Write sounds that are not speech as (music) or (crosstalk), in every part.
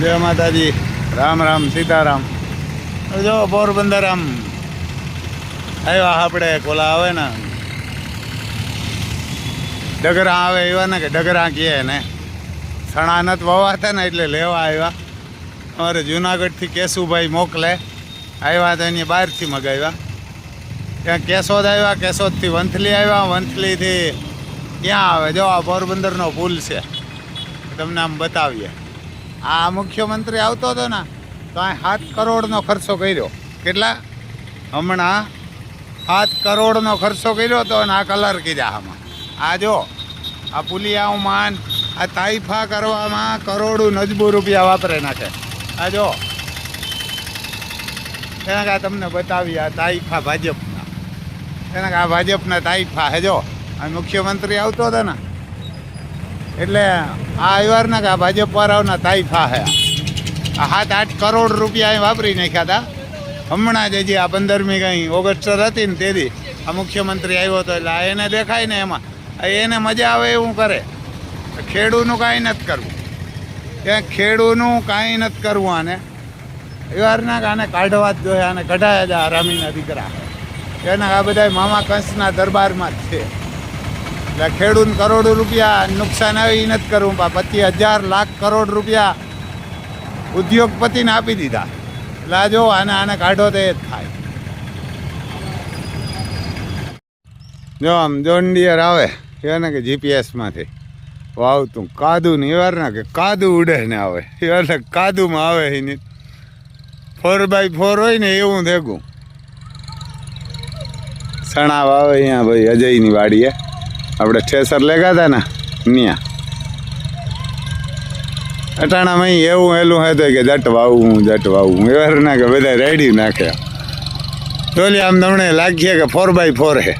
જય માતાજી. રામ રામ, સીતારામ. જો પોરબંદર આમ આવ્યા આપણે, કોલા આવે ને. ડગરા આવે એવા ને કે ડગરા કહે ને. સણા નત વવાતા ને એટલે લેવા આવ્યા. અમારે જુનાગઢથી કેશુભાઈ મોકલે. આવ્યા તો એની બહારથી મગાવ્યા. ત્યાં કેશોદ આવ્યા, કેશોદથી વંથલી આવ્યા. વંથલીથી ક્યાં આવે? જો, આ પોરબંદરનો પુલ છે. તમને આમ બતાવીએ. આ મુખ્યમંત્રી આવતો હતો ને, તો આ સાત કરોડનો ખર્ચો કર્યો. કેટલા? હમણાં સાત કરોડનો ખર્ચો કર્યો હતો અને આ કલર કીધા આમાં. આ જો, આ પુલિયાઓમાં આ તાઇફા કરવામાં કરોડો નજબુ રૂપિયા વાપરે નાખે. આ જો, એના કા તમને બતાવી, આ તાઇફા ભાજપના. એના આ ભાજપના તાઇફા હે જો. આ મુખ્યમંત્રી આવતો હતો ને એટલે આ આવ્યા કે આ ભાજપ વાળાઓના તાઇફા હે. સાત આઠ કરોડ રૂપિયા અહીં વાપરી નાખ્યા હતા. હમણાં જ હજી આ પંદરમી કંઈ ઓગસ્ટર હતી ને તેથી આ મુખ્યમંત્રી આવ્યો હતો એટલે એને દેખાય ને એમાં. એને મજા આવે એવું કરે. ખેડૂનું કાંઈ નથી કરવું. ત્યાં ખેડૂનું કાંઈ નથી કરવું આને. કે આને કાઢવા જ જોઈએ, આને કઢાયા જ આ રામીના દીકરા. એના આ બધા મામા કંસના દરબારમાં જ છે. એટલે ખેડૂત કરોડો રૂપિયા નુકસાન આવે એ નથી કરવું પા પચીસ હજાર લાખ કરોડ રૂપિયા ઉદ્યોગપતિને આપી દીધા. એટલે જો આને આને કાઢો તો એ જ થાય. જો આમ જોન ડિયર આવે ને કે જીપીએસમાંથી વાવતું કાદુ ને એવાર ના કે કાદુ ઉડે ને આવે. એટલે કાદુમાં આવે એની ફોર બાય ફોર હોય ને એવું દેખું સણા વાવે અહીંયા ભાઈ અજયની વાડીએ. આપણે ઠેસર લેગા હતા ને ત્યાં અટાણામાં એવું એલું હતું કે જટ વાવું જટ વાવું એવાર ના કે બધા રેડી નાખે. ટોલી આમ તમને લાગીએ કે ફોર બાય ફોર હે.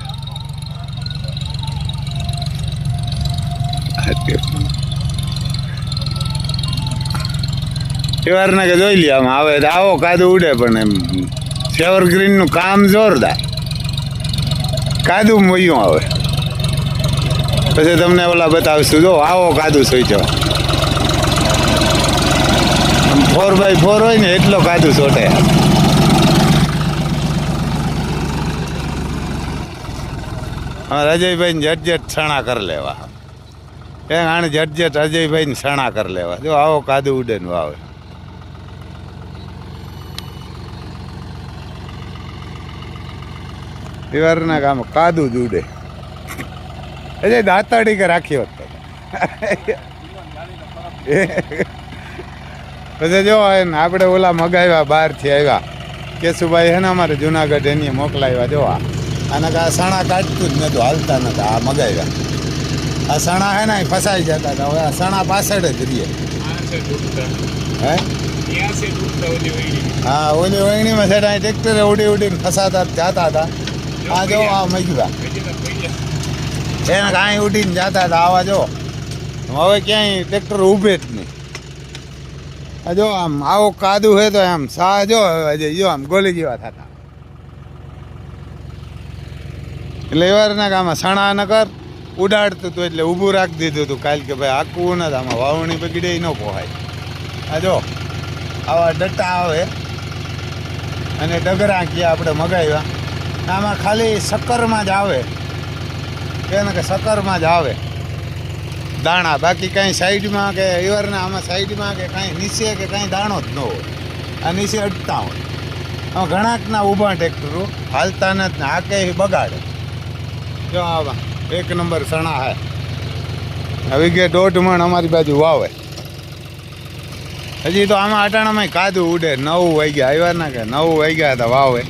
એવારના કે જોઈ લે આમ આવે આવો કાદુ ઉડે પણ એમ. સેવર ગ્રીનનું કામ જોરદાર. કાદુ મોયું આવે. પછી તમને ઓલા બતાવીશું. જો, આવો કાદુ સોચ્યો. ફોર બાય ફોર હોય ને, એટલો કાદુ સોટે. હા અજયભાઈ ને જટ જટ છણા કરી લેવા. એ આને જટ જટ અજયભાઈ ને છણા કરી લેવા. જો, આવો કાદુ ઉડે ને આવે. એવારના કામ કાદુ જ ઉડે. અજય દાંતાડી કે રાખી હોત. પછી જો આપણે ઓલા મગાવ્યા બહારથી આવ્યા. કેશુભાઈ હે ને અમારે જુનાગઢ એની મોકલાવ્યા, જો અને આ સણા કાઢતું જ નહોતું, હાલતા નતા આ મગાવ્યા. આ સણા હે ને ફસાઈ જતા હતા, હવે આ સણા પાછળ જ રહીએ. હે? ઓલી વહીણીમાં છે ટ્રેક્ટરે ઉડી ઉડીને ફસાતા જતા હતા. આ જો આ મગ્યા. એને કાંઈ ઉઠીને જતા હતા, આવા જો. હવે ક્યાંય ટ્રેક્ટર ઊભે જ નહીં. જો આમ આવો કાદુ હે તો આમ સા જો હજે જો આમ ગોલી જેવા થતા. એટલે એવારના ગામાં સણા ન કર, ઉડાડતું હતું એટલે ઊભું રાખી દીધું હતું કાલ કે ભાઈ આકવું નથી આમાં વાવણી બગડે ન પોહાય. આ જો, આવા ડટ્ટા આવે. અને ડગરા ક્યાં આપણે મગાવ્યા. આમાં ખાલી શક્કરમાં જ આવે. એને કે સકરમાં જ આવે. દાણા. બાકી કાંઈ સાઈડમાં કે એવરના આમાં સાઈડમાં કે કાંઈ નીચે કે કાંઈ દાણો જ ન હોય. આ નીચે અડતા હોય. આમાં ઘણાકના ઊભા ટ્રેક્ટરો હાલતા નથી આ કે બગાડે. જો આવા. એક નંબર સણા હે. હવે કે દોઢ મણ અમારી બાજુ વાવે. હજી તો આમાં અટાણામાં કાદુ ઉડે. નવ વાગ્યા. આવ્યા કે નવ વાગ્યા હતા વાવે.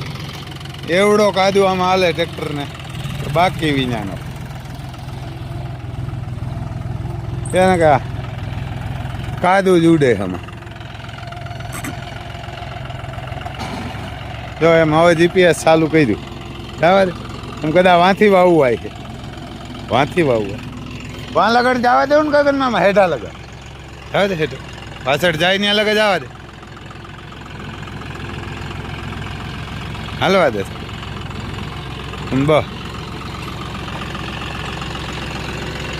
એવડો કાદુ આમાં હાલે ટ્રેક્ટરને. બાકી વિનાનો. કાદુ જ ઉડે આમાં જો એમ હવે જીપીએસ ચાલુ કર્યું. બરાબર? એમ કદાચ વાંથી વાવવું હોય છે. વાંથી વાવવું વાં લગડ જવા દેવું ને ગગનમાં હેઠા લગડ. જવા દે હેઠો. પાછળ જાય ને લગડ, જવા દે. હાલવા દે. બ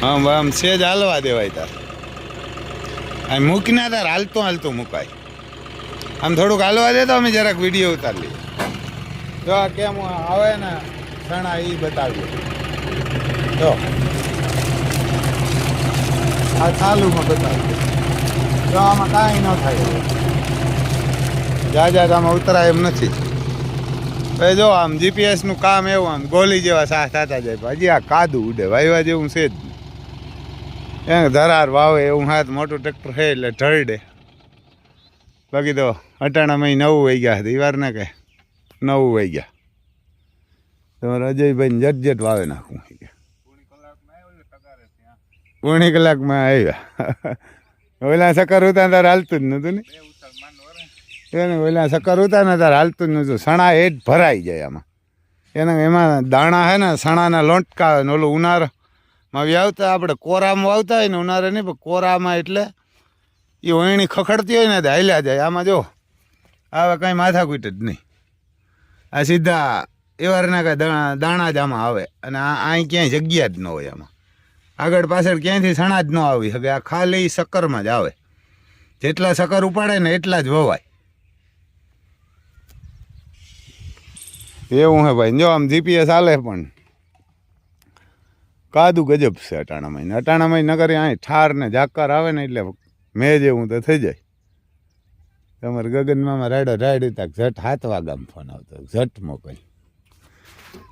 આમ આમ જ હાલવા દેવાય તાર. આ મૂકીને તાર, હાલતો હાલતો મુકાય. આમ થોડુંક હાલવા દે તો અમે જરાક વીડિયો ઉતારી લઈએ. જો આ કેમ આવે ને સણા એ બતાવીએ જો. આ ચાલુમાં બતાવીએ જો આમાં કાંઈ ન થાય જા જા આમાં ઉતરાય એમ નથી. ભાઈ જો, આમ જીપીએસનું કામ એવું, આમ ગોલી જેવા સાથ થતા જાય. હજી આ કાદું ઉડે, વાયવા જેવું છે જ. ધરાર વાવે એવું હાથ મોટું ટ્રેક્ટર છે એટલે ઢળડે બાકી તો અટાણામાં નવું વહી ગયા હતી વાર ના કે નવું વહી ગયા. તમારે અજયભાઈ જટ જટ વાવે નાખું પોણી કલાકમાં આવ્યા. (laughs) ઓલા સકર ઉતા તાર હાલતું જ નતું ને? એને ઓલા સકર ઉતા ને તાર હાલતું જ નતું સણા એ જ ભરાઈ જાય આમાં. એને, એમાં દાણા છે ને, સણાના લોંટકા ઓલું ને ઉનાળામાં વાવતા આપણે કોરામાં વાવતા હોય ને ઉનાળે નહીં, પણ કોરામાં એટલે એ ઓયણી ખખડતી હોય ને તો જાય. આમાં જો, આવે કાંઈ માથાકૂટ જ નહીં. આ સીધા એવારના કાંઈ દાણા દાણા જ આમાં આવે. અને આ અહીં ક્યાંય જગ્યા જ ન હોય આમાં. આગળ પાછળ ક્યાંયથી સણા જ ન આવી. શકે આ ખાલી શક્કરમાં જ આવે. જેટલા શક્કર ઉપાડે ને એટલા જ વવાય. એવું હે ભાઈ. જો આમ જીપીએસ હાલે પણ. કાદુ ગજબ છે અટાણામાં ને અટાણામાં કરી અહીં ઠાર ને ઝાકર આવે ને એટલે મેં જેવું તો થઈ જાય. તમારે ગગનમાં રાડો રાડ્યું તાક ઝટ હાથ વાગામ ફોન આવતો ઝટ મોકલી.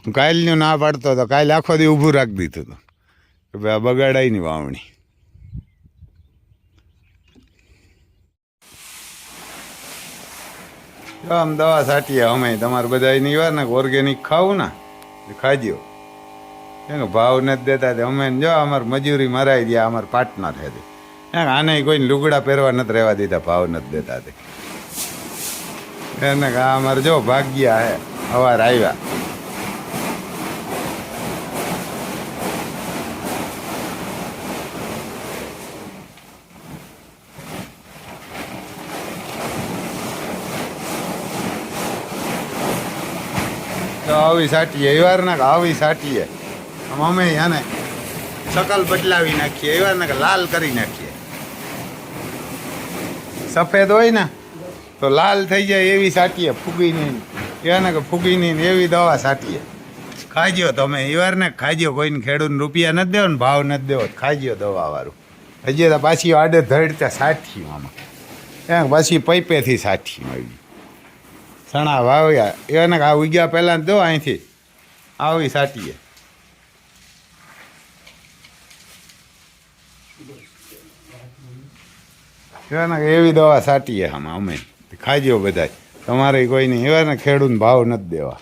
હું કાલનું ના પાડતો હતો કાલે આખો દી ઊભું રાખી દીધું હતું કે ભાઈ આ બગાડાયની વાવણી આમ દવા છાંટીએ અમે, તમારે બધા એની ને ઓર્ગેનિક ખાવું ને, એ ખાજો એનો ભાવ નથી દેતા તે. અમે જો અમારે મજૂરી મરાઈ ગયા, અમારે પાર્ટનર છે તે. આને કોઈને લુગડા પહેરવા નથી રહેવા દીધા, ભાવ નથી દેતા તે. એને કે આ અમારે જો ભાગ્યા હે અવાર આવ્યા. આવી સાટીએ એવાર ના કે આવી સાટીએ? અમે એને શકલ બદલાવી નાખીએ, એવા ને લાલ કરી નાખીએ. સફેદ હોય ને, તો લાલ થઈ જાય એવી સાટીએ ફૂગીની એને કે ફૂગી નહીં એવી દવા સાટીએ. ખાજો તમે, એવાર ને ખાજો કોઈને ખેડૂતને રૂપિયા નથી દેવો ને ભાવ નથી દેવો ખાજો દવા વાળું હજી તો પાછી આડે ધડતા સાઠી આમાં. એ પાછી પૈપેથી સાઠી આવી. સણા વાવ્યા એને આ ઉગ્યા પહેલાં દો અહીંથી આવી સાટીએ. એને એવી દવા સાટીએ આમાં, અમે. ખાજો બધાય. તમારે કોઈને એવા ને ખેડૂત ભાવ નથી દેવા.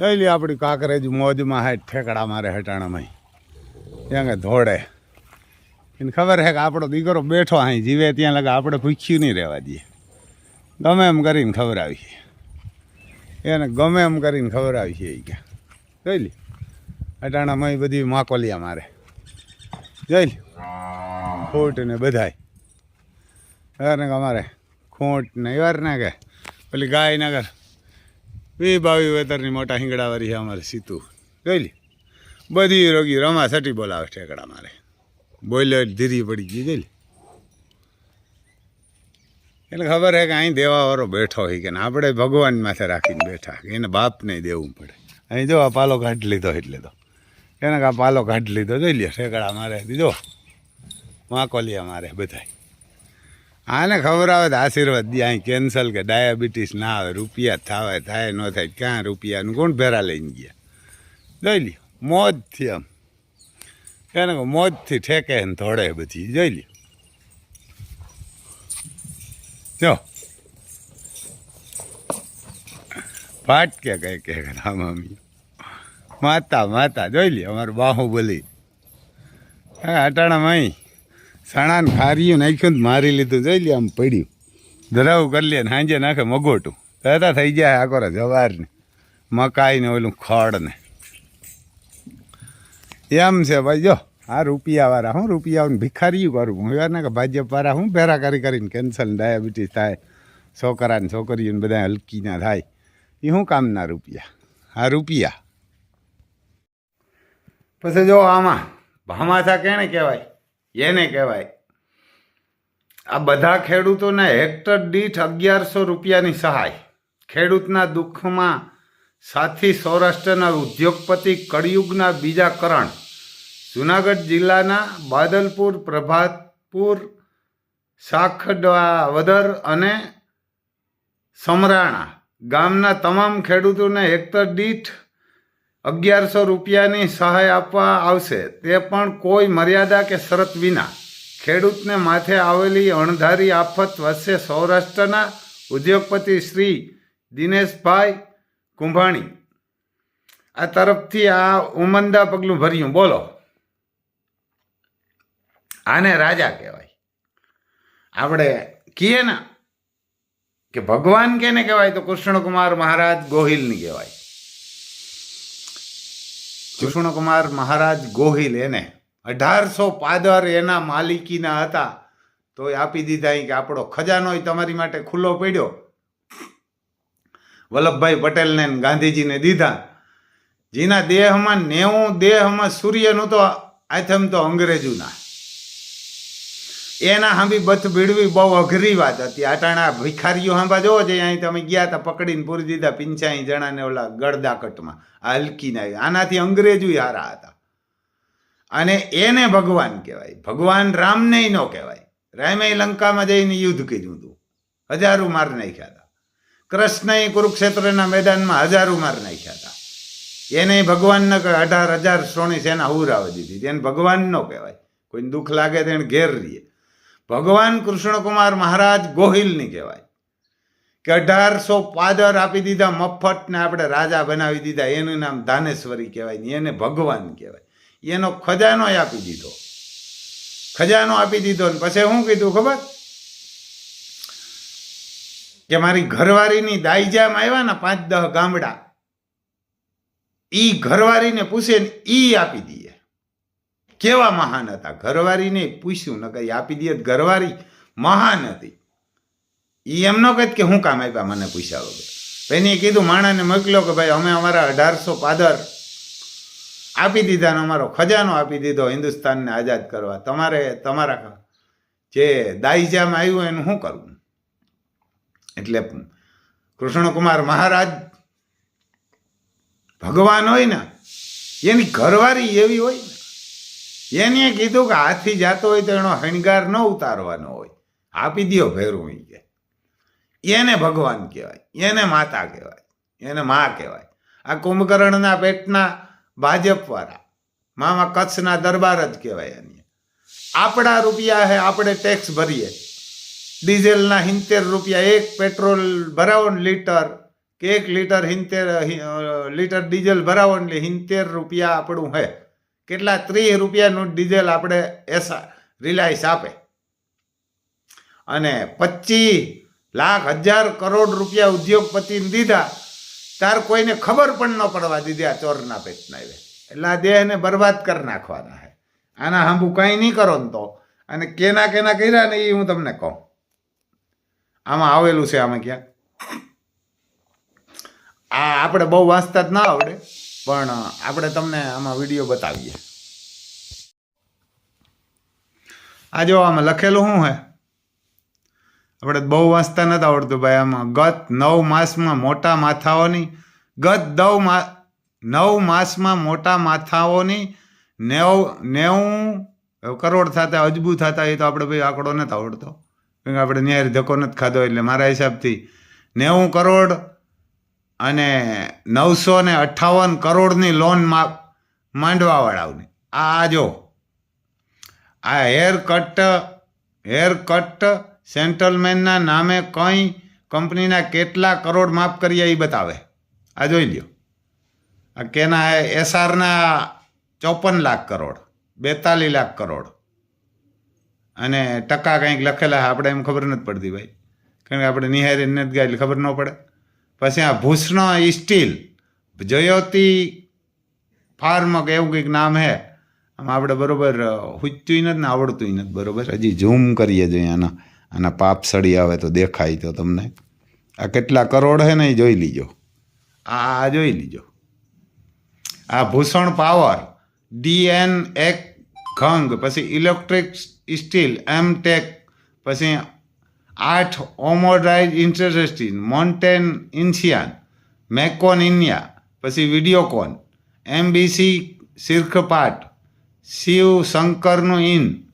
લઈ લે આપણી કાંકરેજ મોજમાં હાથ ઠેકડા મારે હટાણામાં. ત્યાં કે ધોડે એને ખબર છે કે આપણો દીકરો બેઠો અહીં, જીવે ત્યાં લગા આપણે ભૂખ્યું નહીં રહેવા દઈએ. ગમે એમ કરીને ખવડાવીએ. એને ગમે એમ કરીને ખવડાવીએ એ કે જોઈ લે અટાણામાં બધી માકોલિયા મારે. જોઈ લે ખોટ ને બધાય. એને કે અમારે ખોટ ને, યાર ના કે પેલી ગાય ના કર વી બાવી વેતરની મોટા હિંગડાવાળી છે અમારે સીતું. જોઈ બધી રોગી રમા સટી બોલાવે ઠેકડા મારે. બોલ્યો ધીરી પડી ગઈ, જોઈ એટલે ખબર છે કે અહીં દેવાવાળો બેઠો હોય કે ને, આપણે ભગવાન માથે રાખીને બેઠા એને એને બાપને દેવું પડે. અહીં જો પાલો કાઢી લીધો, એટલે તો. એને આ પાલો કાઢી લીધો, જોઈ લે ઠેકડા મારે, દીધો. માકોલિયા અમારે બધાય. આને ખબર આવે તો આશીર્વાદ દે અહીં કેન્સલ કે ડાયાબિટીસ ના આવે, રૂપિયા થાવે થાય, ન થાય, ક્યાં રૂપિયાનું, કોણ ભેરા લઈને ગયા? જોઈ લ્યો, મોજથી આમ. એને મોજથી ઠેકે ને ધોડે બધી, જોઈ લ્યો. જો. પાટ કે કઈ કે રામામી. માતા માતા, જોઈ લ્યો, અમારું બાહુબલી. હા અટાણામાં અહીં. સણાને ખારીયું નાખ્યું ને મારી લીધું, જોઈ લે આમ પડ્યું. ધરાવું કરી લે સાંજે નાખે મગોટું. તરતા થઈ જાય આકોરા જવારને. મકાઈ ને ઓલું ખડને એમ છે ભાઈ, જો, આ રૂપિયાવાળા, હું રૂપિયાઓને ભિખારીયું કરું. હું ને કે ભાજપવાળા, હું ભેરા કરી કરીને કેન્સર ડાયાબિટીસ થાય. છોકરા ને છોકરીઓને બધા હલકી ના થાય. એ શું કામના રૂપિયા? આ રૂપિયા. પછી જો આમાં ભામાથા કેણે કહેવાય? એને કહેવાય. આ બધા ખેડૂતોને હેક્ટર દીઠ અગિયારસો રૂપિયાની સહાય. ખેડૂતના દુઃખમાં સાથી સૌરાષ્ટ્રના ઉદ્યોગપતિ કળિયુગના બીજા કરણ. જુનાગઢ જિલ્લાના બાદલપુર, પ્રભાતપુર શાખડવા વદર અને સમરાણા ગામના તમામ ખેડૂતોને હેક્ટર દીઠ અગિયારસો રૂપિયાની સહાય આપવા આવશે. તે પણ કોઈ મર્યાદા કે શરત વિના. ખેડૂતને માથે આવેલી અણધારી આફત વચ્ચે સૌરાષ્ટ્રના ઉદ્યોગપતિ શ્રી દિનેશભાઈ કુંભાણી. આ તરફથી આ ઉમંદા પગલું ભર્યું. બોલો. આને રાજા કહેવાય. આપણે કહીએ ને કે ભગવાન કેને કહેવાય? તો કૃષ્ણકુમાર મહારાજ ગોહિલની કહેવાય. કૃષ્ણકુમાર મહારાજ ગોહિલ એને. અઢારસો પાદર એના માલિકીના હતા. તો એ આપી દીધા કે આપણો ખજાનો તમારી માટે ખુલ્લો પડ્યો. વલ્લભભાઈ પટેલને ગાંધીજીને દીધા. જેના દેહમાં નેવું દેહમાં સૂર્યનું તો આથમ તો અંગ્રેજોના. એના હાંભી બથ ભીડવી બહુ અઘરી વાત હતી. આટાણા ભિખારીઓ હાંભા જોવો છે અહીં તમે ગયા હતા પકડીને પૂરી દીધા પિંચાઈ જણાને ઓલા ગળદાકટમાં આ આવી. આનાથી અંગ્રેજો હારા હતા. અને એને ભગવાન કહેવાય. ભગવાન રામને ન કહેવાય. રામે લંકામાં જઈને યુદ્ધ કર્યું હતું. હજારો માર નાખ્યા હતા. કૃષ્ણએ કુરુક્ષેત્રના મેદાનમાં હજારો માર નાખ્યા હતા. એને ભગવાન ન કહેવાય અઢાર હજાર સોની સેના હુરાવી દીધી. એને ભગવાન ન કહેવાય. કોઈને દુઃખ લાગે તો એને ઘેર રહીએ. ભગવાન કૃષ્ણકુમાર મહારાજ ગોહિલની કહેવાય કે અઢારસો પાદર આપી દીધા મફતને આપણે રાજા બનાવી દીધા. એનું નામ દાનેશ્વરી કહેવાય ને એને ભગવાન કહેવાય. એનો ખજાનો આપી દીધો. ખજાનો આપી દીધો ને પછી શું કીધું ખબર? કે મારી ઘરવાળીની દાઈજામાં આવ્યા ને પાંચ દહ ગામડા, ઈ ઘરવાળીને પૂછે ને ઈ આપી દઈએ કેવા મહાન હતા? ઘરવાળીને પૂછ્યું, ન કઈ આપી તો ઘરવાળી મહાન હતી. એ એમ ન કહે કે હું કામ આપ્યા, મને પૂછ્યા વગર એને કીધું, માણાને મોકલ્યો કે ભાઈ, અમે અમારા અઢારસો પાદર આપી દીધા ને અમારો ખજાનો આપી દીધો હિન્દુસ્તાનને આઝાદ કરવા. તમારે તમારા જે દાઈજામાં આવ્યું એનું શું કરવું એટલે કૃષ્ણકુમાર મહારાજ ભગવાન હોય ને, એની ઘરવાળી એવી હોય ને એને કીધું કે હાથી જાતો હોય તો એનો હણગાર ન ઉતારવાનો હોય. આપી દ્યો ભેરું ઈ કે. એને ભગવાન કહેવાય, એને માતા કહેવાય, એને મા કહેવાય. આ કુંભકર્ણના પેટના ભાજપવાળા, મામા કચ્છના દરબાર જ કહેવાય એની. આપણા રૂપિયા હે, આપણે ટેક્સ ભરીએ. ડીઝલના હિંતેર રૂપિયા એક પેટ્રોલ ભરાવો ને લીટર, કે એક લીટર હિંતેર લીટર ડીઝલ ભરાવો એટલે હિંતેર રૂપિયા આપણું હે. કેટલા ત્રીસ રૂપિયાનું ડીઝલ આપણે એસા, રિલાયન્સ આપે. અને પચીસ લાખ હજાર કરોડ રૂપિયા ઉદ્યોગપતિને દીધા. તાર કોઈને ખબર પણ ન પડવા દીધી આ ચોરના પેટના એ એટલે આ દેહને બરબાદ કરી નાખવાના છે આના હાંભું કાંઈ નહીં કરો ને તો. અને કેના કેના કર્યા ને એ હું તમને કહું. આમાં આવેલું છે આમાં ક્યાં? આ આપણે બહુ વાંચતા જ ના આવડે. પણ આપણે તમને આમાં વીડિયો બતાવીએ. આ જો આમાં લખેલું શું હે? આપણે બહુ વાંચતા નથી આવડતું ભાઈ આમાં. ગત નવ માસમાં મોટા માથાઓની, ગત દવ મા, નવ માસમાં મોટા માથાઓની નેવ, નેવું કરોડ થતા, અજબુ થતા એ તો આપણે ભાઈ આંકડો નથી આવડતો. કેમ કે આપણે ન્યાય ધક્કો નથી ખાધો એટલે મારા હિસાબથી નેવું કરોડ અને નવસો ને અઠ્ઠાવન કરોડની લોન માંડવાવાળાઓની આ જો. આ હેર કટ હેર કટ સેન્ટલમેનના નામે કંઈ કંપનીના કેટલા કરોડ માફ કર્યા એ બતાવે. આ જોઈ લ્યો. આ કેના એસઆરના ચોપન લાખ કરોડ, બેતાલીસ લાખ કરોડ. અને ટકા કંઈક લખેલા આપણે એમ ખબર નથી પડતી ભાઈ. કારણ કે આપણે નિહારી નથી ગયા એટલે ખબર ન પડે. પછી આ ભૂષણ સ્ટીલ. જયોતિ ફાર્મ કે એવું કંઈક નામ હે. આમાં આપણે બરોબર હુચતું નથી ને આવડતું નથી, બરોબર? હજી ઝૂમ કરીએ જોઈએ આના આના પાપ સડી આવે તો દેખાય તો તમને. આ કેટલા કરોડ હે ને એ જોઈ લીજો. આ આ જોઈ લીજો. આ ભૂષણ પાવર ડીએન એક ખંગ પછી ઇલેક્ટ્રિક સ્ટીલ એમ ટેક પછી આઠ ઓમોડાઇઝ ઇન્ટરેસ્ટિન મોન્ટેન ઇન્સિયાન, મેકોન ઇન્ડિયા, પછી વિડીયોકોન, એમબીસી શીર્ખપાટ શિવ શંકરનું ઇન,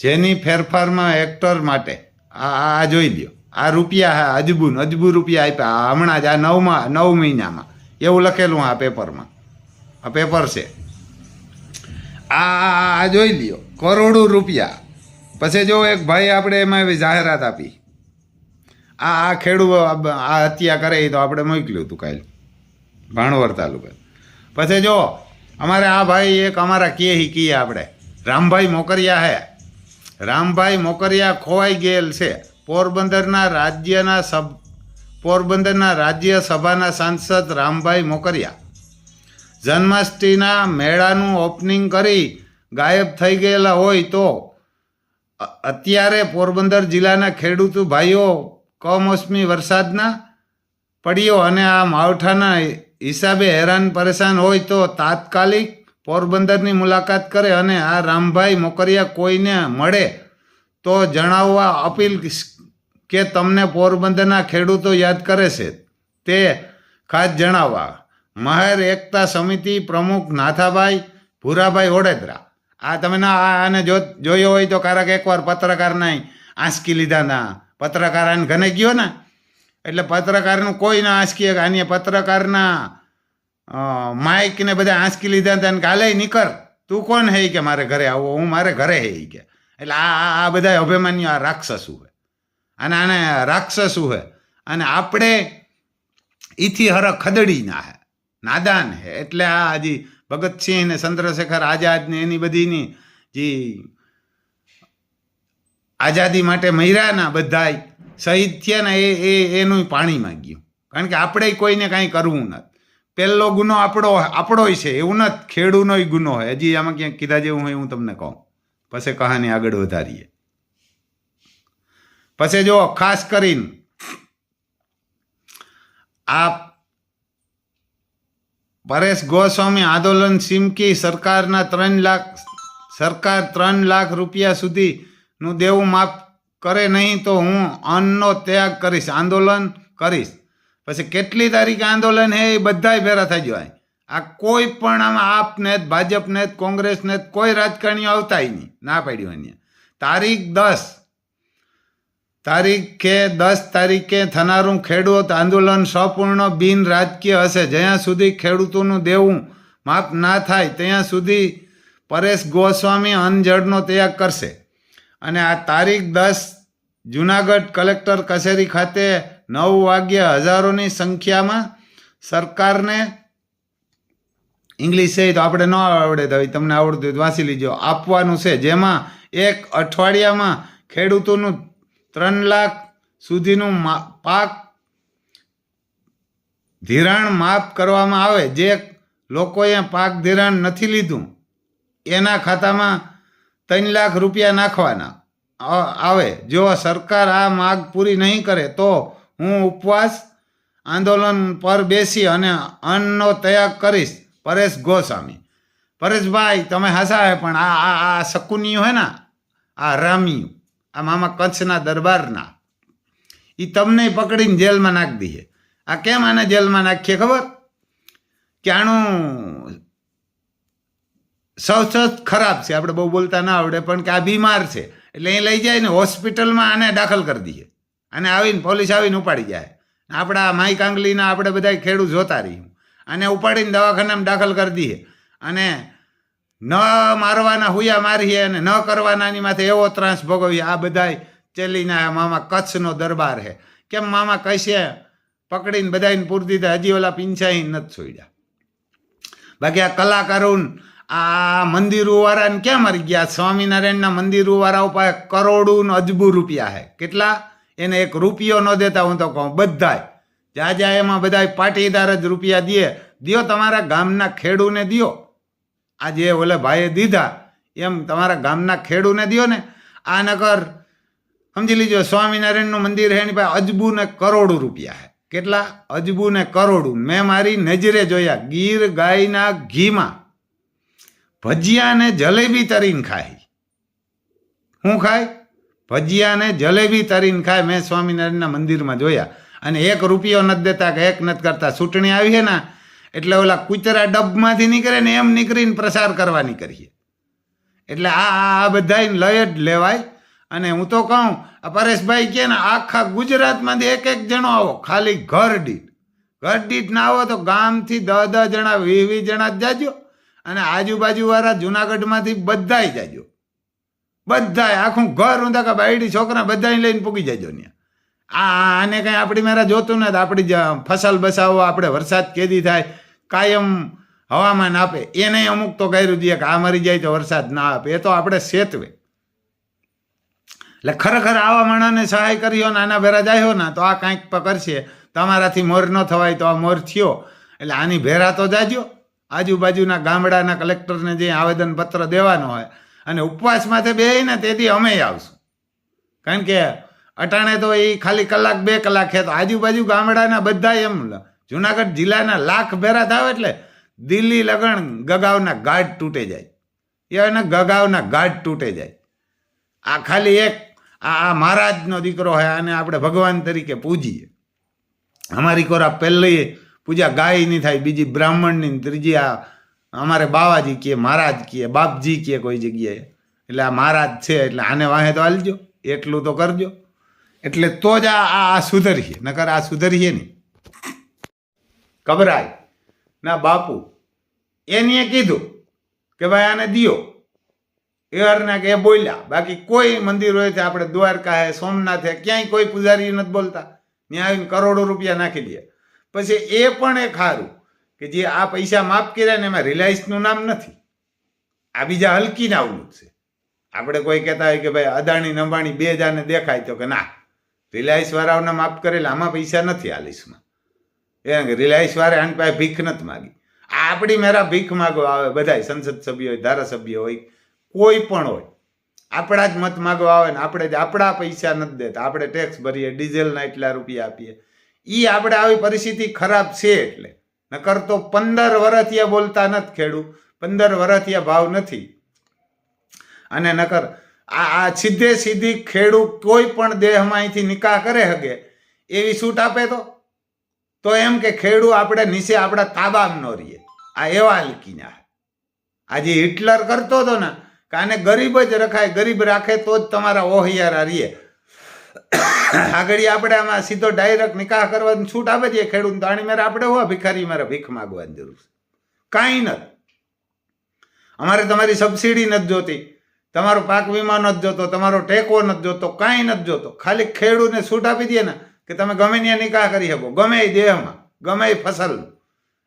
જેની ફેરફારમાં એક્ટર માટે, આ આ જોઈ લ્યો. આ રૂપિયા હા, અજબુ રૂપિયા આપ્યા. હમણાં જ આ નવમાં નવ મહિનામાં. એવું લખેલું આ પેપરમાં. આ પેપર છે. આ જોઈ લ્યો. કરોડો રૂપિયા. પછી જો એક ભાઈ આપણે એમાં એવી જાહેરાત આપી. આ આ ખેડૂ આ હત્યા કરે એ તો આપણે મોકલ્યું હતું કાલે. ભાણવર તાલુકા પછી જો, અમારે આ ભાઈ એક અમારા કે હી કીએ આપણે. રામભાઈ મોકરિયા હે. રામભાઈ મોકરિયા ખોવાઈ ગયેલ છે. પોરબંદરના રાજ્યના સબ પોરબંદરના રાજ્યસભાના સાંસદ રામભાઈ મોકરિયા. જન્માષ્ટમીના મેળાનું ઓપનિંગ કરી ગાયબ થઈ ગયેલા હોય તો અત્યારે પોરબંદર જિલ્લાના ખેડૂતો ભાઈઓ, કમોસમી વરસાદના પડ્યો અને આ માવઠાના હિસાબે હેરાન પરેશાન હોય તો તાત્કાલિક પોરબંદરની મુલાકાત કરે અને આ રામભાઈ મોકરિયા કોઈને મળે તો જણાવવા અપીલ કે તમને પોરબંદરના ખેડૂતો યાદ કરે છે. તે ખાસ જણાવવા. મહેર એકતા સમિતિ પ્રમુખ નાથાભાઈ ભૂરાભાઈ ઓડેદરા આ તમે ના આને જો જોયો હોય તો કારક એકવાર પત્રકારને આંસકી લીધા ના. પત્રકાર આને ઘને ગયો ને. એટલે પત્રકારનું કોઈ ના આંસકીએ કે આની પત્રકારના માઇક ને બધા આંસકી લીધા હતા ને કાલે નીકળ. તું કોણ હે કે મારે ઘરે આવો? હું મારે ઘરે હે કે. એટલે આ આ- બધા અભિમાન્યુ આ રાક્ષસું હે. અને આને રાક્ષસું હે. અને આપણે ઈથી હર ખદડી ના હે. નાદાન હે. એટલે આ હજી ભગતસિંહ ને ચંદ્રશેખર આઝાદ ને એની બધીની જે આઝાદી માટે મૈરાના બધાય શહીદ થયા ને એ એ, એનું પાણી માંગ્યું. કારણ કે આપણે કોઈને કાંઈ કરવું નથી. પહેલો ગુનો આપણો આપણો છે, એવું નથી. ખેડૂનોય ગુનો હોય. હજી આમાં ક્યાંક કીધા જેવું હોય હું તમને કહું. પછી કહાની આગળ વધારીએ. પછી જો ખાસ કરીને આ પરેશ ગોસ્વામી આંદોલન સિમકી સરકારના ત્રણ લાખ, સરકાર ત્રણ લાખ રૂપિયા સુધીનું દેવું માફ કરે નહીં તો હું અન્નનો ત્યાગ કરીશ, આંદોલન કરીશ. પછી કેટલી તારીખે આંદોલન હે એ બધાય ભેરા થઈ જાય આ કોઈ પણ આમાં આપને ભાજપને કોંગ્રેસને કોઈ રાજકારણીઓ આવતા નહીં. ના પાડ્યું અહીંયા. તારીખ દસ. તારીખે દસ તારીખે થનારું ખેડૂત આંદોલન સંપૂર્ણ બિન રાજકીય હશે. જ્યાં સુધી ખેડૂતોનું દેવું માફ ના થાય, ત્યાં સુધી પરેશ ગોસ્વામી અનજળનો ત્યાગ કરશે. અને આ તારીખ દસ જુનાગઢ કલેક્ટર કચેરી ખાતે નવ વાગ્યે હજારોની સંખ્યામાં સરકારને ઇંગ્લિશ છે તો આપણે ન આવડે તમને આવડતું વાંચી લીજો. આપવાનું છે. જેમાં એક અઠવાડિયામાં ખેડૂતોનું ત્રણ લાખ સુધીનું પાક ધિરાણ માફ કરવામાં આવે જે લોકોએ પાક ધિરાણ નથી લીધું, એના ખાતામાં ત્રણ લાખ રૂપિયા નાખવાના. આવે. જો સરકાર આ માગ પૂરી નહીં કરે તો હું ઉપવાસ આંદોલન પર બેસી અને અન્નનો ત્યાગ કરીશ. પરેશ ગોસ્વામી. પરેશભાઈ, તમે હસાવે પણ આ આ શકુનિયું હે ને? આ રામિયું. આ મામા કચ્છના દરબારના. એ તમને પકડીને જેલમાં નાખી દઈએ આ કેમ આને જેલમાં નાખીએ ખબર? કે આનું સૌ સૌ ખરાબ છે. આપણે બહુ બોલતા ના આવડે, પણ કે આ બીમાર છે. એટલે એ લઈ જાય ને હોસ્પિટલમાં આને દાખલ કરી દઈએ અને આવીને પોલીસ આવીને ઉપાડી જાય. આપણા માઈ કાંગલીના આપણે બધા ખેડૂત જોતા રહીએ. અને ઉપાડીને દવાખાનામાં દાખલ કરી દઈએ અને ન મારવાના હુયા મારીએ અને ન કરવાનાની માથે એવો ત્રાસ ભોગવીએ. આ બધાય ચેલીના મામા કચ્છનો દરબાર છે કેમ મામા કશે પકડીને બધાને પૂરી દીધા. હજી ઓલા પિંચાઈ નથી છોડ્યા બાકી આ કલાકારો આ મંદિરોવાળાને ક્યાં મરી ગયા? સ્વામિનારાયણના મંદિરોવાળા ઉપર કરોડો અજબુ રૂપિયા છે કેટલા? એને એક રૂપિયો ન દેતા હું તો કહું. બધાય. જ્યાં જ્યાં એમાં બધા પાટીદાર જ રૂપિયા દે. દિયો તમારા ગામના ખેડૂને દ્યો. આ જે ઓલે ભાઈએ દીધા, એમ તમારા ગામના ખેડૂને દ્યો ને, આ નગર સમજી લીજો, સ્વામિનારાયણનું મંદિર એની પાસે અજબુ ને કરોડો રૂપિયા છે કેટલા? અજબુ ને કરોડું. મેં મારી નજરે જોયા, ગીર ગાયના ઘીમાં. ભજીયા ને જલેબી તરીને ખાય. શું ખાય? ભજીયા ને જલેબી તરીને ખાય. મેં સ્વામિનારાયણના મંદિરમાં જોયા. અને એક રૂપિયો નથી દેતા કે એક નથી કરતા. ચૂંટણી આવી છે ને એટલે ઓલા કૂતરા ડબમાંથી નીકળે ને એમ નીકળીને પ્રસાર કરવા નીકળીએ એટલે આ આ બધાય લય જ લેવાય. અને હું તો કહું, આ પરેશભાઈ કે ને, આખા ગુજરાતમાંથી એક એક જણો આવો, ખાલી ઘર દીઠ. ઘર દીઠ ના આવો તો ગામથી દસ દસ જણા, વીસ વીસ જણા જ જાજો. અને આજુબાજુવાળા જુનાગઢમાંથી બધાય જાજો. બધાય, આખું ઘર ઊંધા કે બાયડી છોકરા બધાય લઈને પૂગી જાજો ને આ આને કંઈ આપણી મેરા જોતું નથી. આપણી ફસલ બસાવો, આપણે વરસાદ કેદી થાય, કાયમ હવામાન આપે. એને અમુક તો કર્યું દે કે આ મરી જાય તો વરસાદ ના આપે. એ તો આપણે સેતવે એટલે ખરેખર આવા માણસને સહાય કર્યો ને આના ભેરા જાયો ને, તો આ કાંઈક કરશે. તમારાથી મોર ન થવાય તો આ મોર થયો. એટલે આની ભેરા તો જાજો. આજુબાજુના ગામડાના કલેક્ટરને જે આવેદનપત્ર દેવાનો હોય, અને ઉપવાસ માથે બે ને તેથી અમે આવશું. કારણ કે અટાણે તો એ ખાલી કલાક, બે કલાક છે. તો આજુબાજુ ગામડાના બધા એમ, જુનાગઢ જિલ્લાના લાખ ભેરા થાવ એટલે દિલ્હી લગણ ગગાવના ગાઢ તૂટે જાય. એને ગગાવના ગાઢ તૂટે જાય. આ ખાલી એક, આ મહારાજનો દીકરો હોય આને આપણે ભગવાન તરીકે પૂજીએ. અમારી કોરા પહેલી પૂજા ગાયની થાય, બીજી બ્રાહ્મણની, ત્રીજી આ અમારે બાવાજી કહે મહારાજ કહે બાપજી કહે કોઈ જગ્યાએ. એટલે આ મહારાજ છે, એટલે આને વાહે તો હાલજો એટલું તો કરજો. એટલે તો જ આ આ સુધરીએ, નકર આ સુધરીએ નહીં. કબરાય ના, બાપુ, એને કીધું કે ભાઈ આને દિયો. એવારના કે બોલ્યા, બાકી કોઈ મંદિર હોય છે આપણે દ્વારકા હે, સોમનાથ હે, ક્યાંય કોઈ પૂજારી નથી બોલતા. ત્યાં આવીને કરોડો રૂપિયા નાખી દે. પછી એ પણ એક સારું કે જે આ પૈસા માફ કર્યા ને એમાં રિલાયન્સનું નામ નથી. આ બીજા હલકીના આવડું છે. આપણે કોઈ કહેતા હોય કે ભાઈ અદાણી અંબાણી બે હજારને દેખાય તો કે ના. રિલાયન્સ વાળાઓને માફ કરેલા, આમાં પૈસા નથી આ લિસ્ટમાં. એ રિલાયન્સ વાળા આની પાસે ભીખ નથી માગી. આપણી મેરા ભીખ માગો આવે, બધાય સંસદ સભ્ય હોય, ધારાસભ્ય હોય, કોઈ પણ હોય. આપણા જ મત માગવા આવે ને આપણે જ આપણા પૈસા નથી દેતા. આપણે ટેક્સ ભરીએ ડીઝલના એટલા રૂપિયા આપીએ. એ આપણે આવી પરિસ્થિતિ ખરાબ છે એટલે. નકર તો પંદર વર્ષથી બોલતા નથી ખેડૂત. પંદર વર્ષથી ભાવ નથી. અને નકર આ આ સીધે સીધી ખેડૂત કોઈ પણ દેહમાં અહીંથી નિકાહ કરે હગે, એવી છૂટ આપે તો? તો એમ કે ખેડૂ આપણે નીચે આપણા તાબામાં ન રહીએ. આ એવા હલકીના આજે હિટલર કરતો હતો ને, કે આને ગરીબ જ રખાય, ગરીબ રાખે તો જ તમારા ઓહિયારા રહીએ. આગળ આપણે આમાં સીધો ડાયરેક્ટ નિકાહ કરવાની છૂટ આપે છે ખેડૂત તો આની મારે આપણે હોવા ભિખારી, મારે ભીખ માગવાની જરૂર છે. કાંઈ નથી. અમારે તમારી સબસિડી નથી જોતી. તમારો પાક વીમા નથી જોતો, તમારો ટેકો નથી જોતો, કાંઈ નથી જોતો. ખાલી ખેડૂતને છૂટ આપી દે ને કે તમે ગમે ત્યાં નિકાહ કરી શકો. ગમે એ દેહમાં, ગમે એ ફસલ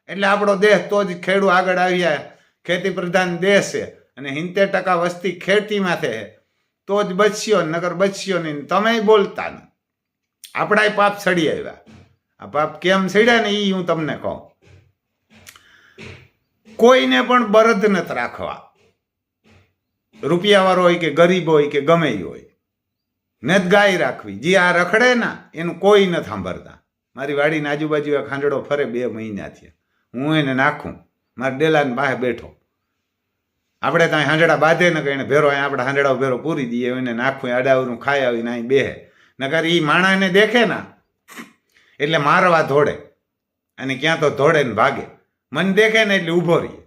એટલે આપણો દેહ તો જ ખેડૂ આગળ આવ્યા ખેતી પ્રધાન દેશ છે. અને હિંતેર ટકા વસ્તી ખેતીમાં છે. તો જ બચ્યો નગર બચ્યો નહીં તમે બોલતા ને આપણાય પાપ સડી આવ્યા. આ પાપ કેમ સડ્યા ને એ હું તમને કહું. કોઈને પણ બરદ નથી રાખવા. રૂપિયાવાળો હોય કે ગરીબ હોય કે ગમે એ હોય. નથી ગાય રાખવી. જે આ રખડે ને, એનું કોઈ ન સાંભળતા. મારી વાડીની આજુબાજુ આ ખાંડડો ફરે બે મહિના થયા. હું એને નાખું. મારા ડેલાની પાસે બેઠો. આપણે ત્યાં હાંડડા બાંધે ને કહીને ભેરો અહીં આપણે હાંડડા ભેરો પૂરી દઈએ એને નાખું અડાવરું ખાઈ આવીને અહીં બેહે. નકર એ માણાને દેખે ને, એટલે મારવા ધોડે અને ક્યાં તો ધોડે ને ભાગે. મને દેખે ને એટલે ઊભો રહીએ.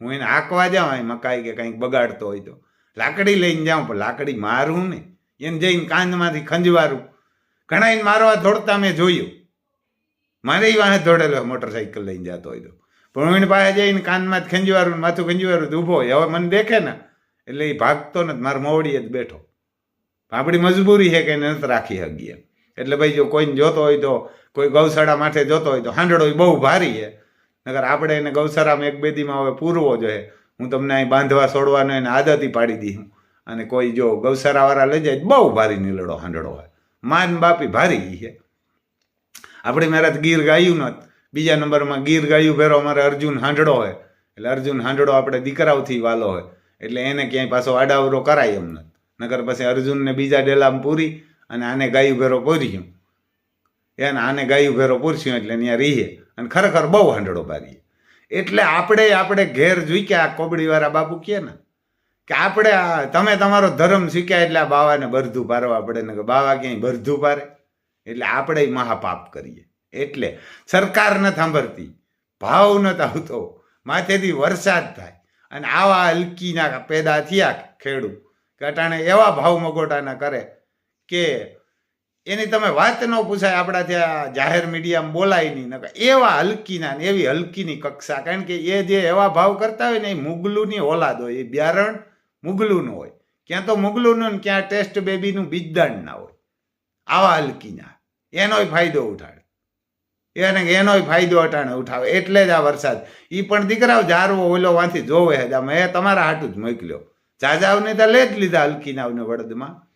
હું એને હાંકવા જાઉં, અહીં મકાઈ કે કંઈક બગાડતો હોય તો. લાકડી લઈને જાઉં, પણ લાકડી મારું ને. એને જઈને કાંધમાંથી ખંજવારું. ઘણા એને મારવા દોડતા મેં જોયું. મારે વાહે દોડેલો મોટરસાઇકલ લઈને જતો હોય તો. પણ હું પાસે જઈને કાનમાં જ ખંજવારું માથું ખંજવારું ઊભો હોય. હવે મને દેખે ને, એટલે એ ભાગતો નથી. મારે મોવડીએ જ બેઠો. આપણી મજબૂરી છે કે એને નથી રાખી શકીએ. એટલે ભાઈ જો કોઈને જોતો હોય તો, કોઈ ગૌશાળા માટે જોતો હોય તો હાંડળો બહુ ભારી છે. નગર આપણે એને ગૌશાળામાં એક બેદીમાં હવે પૂરવો જોઈએ. હું તમને અહીં બાંધવા છોડવાનો એને આદતી પાડી દી અને કોઈ જો ગૌશાળાવાળા લઈ જાય બહુ ભારી નીલડો હાંડળો હોય. માન બાપી ભારી છે. આપણે મારા ગીર ગાયું નથી બીજા નંબરમાં ગીર ગાયું ભેરો અમારે અર્જુન હાંડળો હોય. એટલે અર્જુન હાંડળો આપણે દીકરાઓથી વાલો હોય. એટલે એને ક્યાંય પાછો આડાવરો કરાય એમ નથી નગર પછી અર્જુનને બીજા ડેલામાં પૂરી અને આને ગાયું ભેરો પૂર્યું. એને આને ગાયું ભેરો પૂરસ્યું એટલે ત્યાં રહીએ અને ખરેખર બહુ હાંડળો પાડીએ એટલે આપણે આપણે ઘેર જોઈ કે આ કોબડીવાળા બાપુ કહે ને, કે આપણે તમે તમારો ધર્મ શીખ્યા એટલે આ બાવાને બરધું પારવા પડે ને કે બાવા ક્યાંય બરધું પારે? એટલે આપણે મહાપાપ કરીએ. એટલે સરકાર નથી સાંભળતી, ભાવ નથી આવતો, માથેથી વરસાદ થાય, અને આવા હલકીના પેદા થયા ખેડૂત, કે અટાણે એવા ભાવ મગોટાના કરે કે એની તમે વાત ન પૂછાય આપણા ત્યાં જાહેર મીડિયામાં બોલાય નહીં, નકર એવા હલકીના એવી હલકીની કક્ષા, કારણ કે એ જે એવા ભાવ કરતા હોય ને, એ મુગલુની ઓલાદ હોય, એ બિયારણ મુગલુનું હોય. ક્યાં તો મુગલુનું ને ક્યાં ટેસ્ટ બેબીનું બીજદાણ ના હોય. આવા હલકીના. એનોય ફાયદો ઉઠાડે. એને એનોય ફાયદો અટાણે ઉઠાવે. એટલે જ આ વરસાદ. એ પણ દીકરાઓ જારવો ઓલો વાંથી જોવે છે મેં તમારા હાટું જ મોકલ્યો. જાજાવને તો લે જ લીધા હલકીનાવને વડદમાં.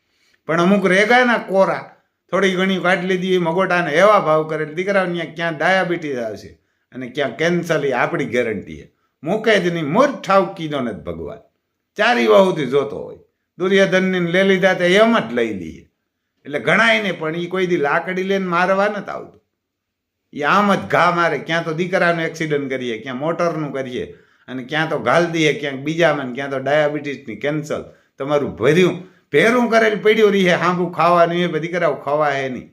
પણ અમુક રેગાના કોરા થોડી ઘણી વાટ લીધી એ મગોટાને એવા ભાવ કરે દીકરાઓને ક્યાં ડાયાબિટીસ આવશે અને ક્યાં કેન્સર એ આપણી ગેરંટી છે. મૂકે જ નહીં મૂર ઠાવ કીધો નથી ભગવાન. ચારી વાહુથી જોતો હોય. દુર્યોધનની લે લીધા તો એમ જ લઈ લઈએ એટલે ગણાય પણ એ કોઈ દી લાકડી લઈને મારવા નથી આવતું. એ આમ જ ઘા મારે, ક્યાં તો દીકરાનું એક્સિડન્ટ કરીએ, ક્યાં મોટરનું કરીએ અને ક્યાં તો ઘાલ દઈએ, ક્યાંક બીજામાં ને ક્યાં તો ડાયાબિટીસની કેન્સર. તમારું ભર્યું ભેરું કરેલ પડ્યું રહી હાંભું ખાવાનું એ બધી કરાવ ખાવા હે નહીં.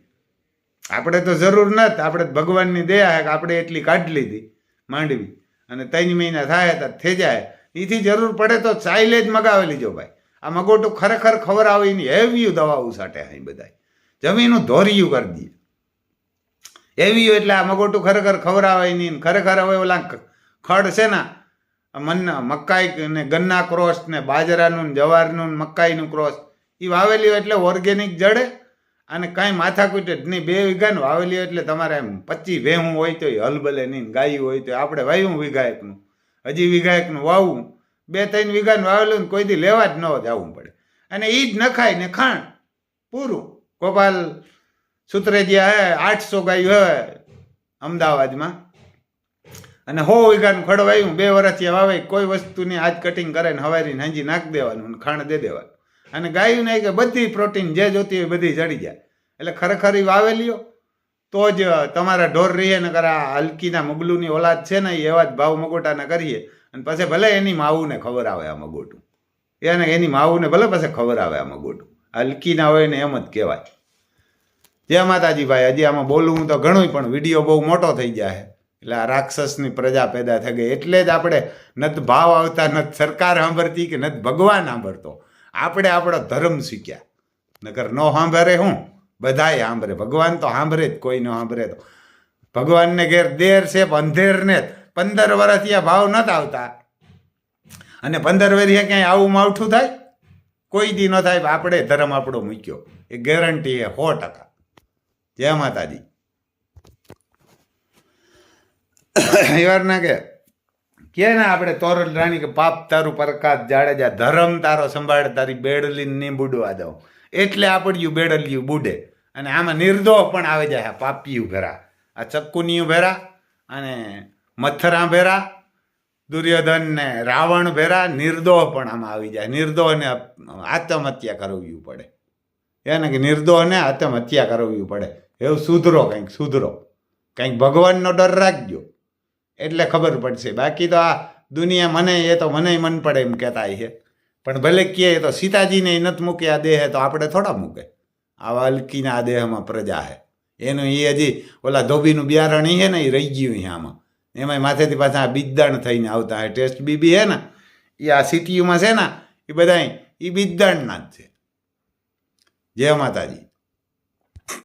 આપણે તો જરૂર નથી આપણે ભગવાનની દયા આપણે એટલી કાઢી લીધી, માંડવી. અને ત્રણ મહિના થાય તો થઈ જાય. એથી જરૂર પડે તો સાઇલેજ મગાવી લીજો ભાઈ. આ મગોટું ખરેખર ખબર આવે નહીં હેવીયું દવાઓ સાટે અહીં બધા જમીનું ધોરિયું કરી દઈએ. એવી એટલે આ મગોટું ખરેખર ખવડાવાય નહીં ખરેખર હવે ઓલા ખડ છે ને મન, મકાઈ ને ગન્ના ક્રોસ ને બાજરાનું જવારનું મકાઈનું ક્રોસ એ વાવેલી હોય એટલે ઓર્ગેનિક જડે અને કાંઈ માથાકૂટ જ નહીં. બે વીઘાને વાવેલી હોય એટલે તમારે એમ પચીસ વેહું હોય તો હલબલે નહીં ગાયું હોય તો આપણે વાવ્યું વિઘાયકનું હજી વિઘાયકનું વાવવું બે, ત્રણ વીઘાને વાવેલું ને કોઈ દી લેવા જ ન જવું પડે. અને એ જ નખાય ને ખાણ. પૂરું. ગોપાલ સુત્રેજિયા હે, આઠસો ગાયું હે, અમદાવાદમાં. અને હો વીઘાનું ખડવાયું બે વર્ષથી વાવે, કોઈ વસ્તુની આજ કટિંગ કરે ને હવારી હાંજી નાખી દેવાનું અને ખાણ દે દેવાનું. અને ગાયું કે બધી પ્રોટીન જે જોતી હોય બધી જડી જાય. એટલે ખરેખર એ વાવેલીઓ, તો જ તમારા ઢોર રહીએ ને કરા હલકીના મગલુની ઓલાદ છે ને એવા જ ભાવ મગોટાને કરીએ. અને પછી ભલે એની માવુને ખબર આવે આ મગોટું. એને, એની માવુને ભલે પછી ખબર આવે આ મગોટું. હલકીના હોય ને એમ જ કહેવાય. જય માતાજી ભાઈ, હજી આમાં બોલવું તો ઘણું પણ વીડિયો બહુ મોટો થઈ જાય એટલે રાક્ષસની પ્રજા પેદા થઈ ગઈ. એટલે જ આપણે નત ભાવ આવતા નત સરકાર સાંભળતી કે નત ભગવાન સાંભળતો. આપણે આપણો ધર્મ શીખ્યા. નગર ન સાંભળે હું? બધાય સાંભળે. ભગવાન તો સાંભળે જ, કોઈ ન સાંભળે તો. ભગવાનને ઘેર દેર છે અંધેરને પંદર વર્ષથી આ ભાવ નથી આવતા. અને પંદર વર્ષે ક્યાંય આવું માવઠું થાય? કોઈ દી ન થાય આપણે ધર્મ આપણો મૂક્યો. એ ગેરંટી એ સો ટકા. જય માતાજી. એવારના કે કે ને આપણે તોરલ રાણી કે પાપ તારું પ્રકાશ જાડેજા ધર્મ તારો સંભાળે તારી બેડલી ને બુડવા દઉં. એટલે આપણ્યું બેડલિયું બુડે. અને આમાં નિર્દોહ પણ આવે જાય. પાપિયું ભેરા. આ ચક્કુનિયું ભેરા અને મથરા ભેરા, દુર્યોધન ને રાવણ ભેરા નિર્દોહ પણ આમાં આવી જાય. નિર્દોહને આત્મહત્યા કરવી પડે. એને કે નિર્દોહને આત્મહત્યા કરવી પડે. એવું સુધરો કંઈક સુધરો. કંઈક ભગવાનનો ડર રાખજો. એટલે ખબર પડશે. બાકી તો આ દુનિયા મને, એ તો મને મન પડે એમ કહેતા છે પણ ભલે કહે તો સીતાજીને એ નથી મૂકે આ દેહ, તો આપણે થોડા મૂકે. આવા અલકીના આ દેહમાં પ્રજા છે એનું એ હજી ઓલા ધોબીનું બિયારણ છે ને એ રહી ગયું છે આમાં. એમાંય માથેથી પાછા આ બીજદાણ થઈને આવતા હોય ટેસ્ટ બીબી હે ને એ આ સિટીયુમાં છે ને એ બધા એ બીજદાણના જ છે. જય માતાજી.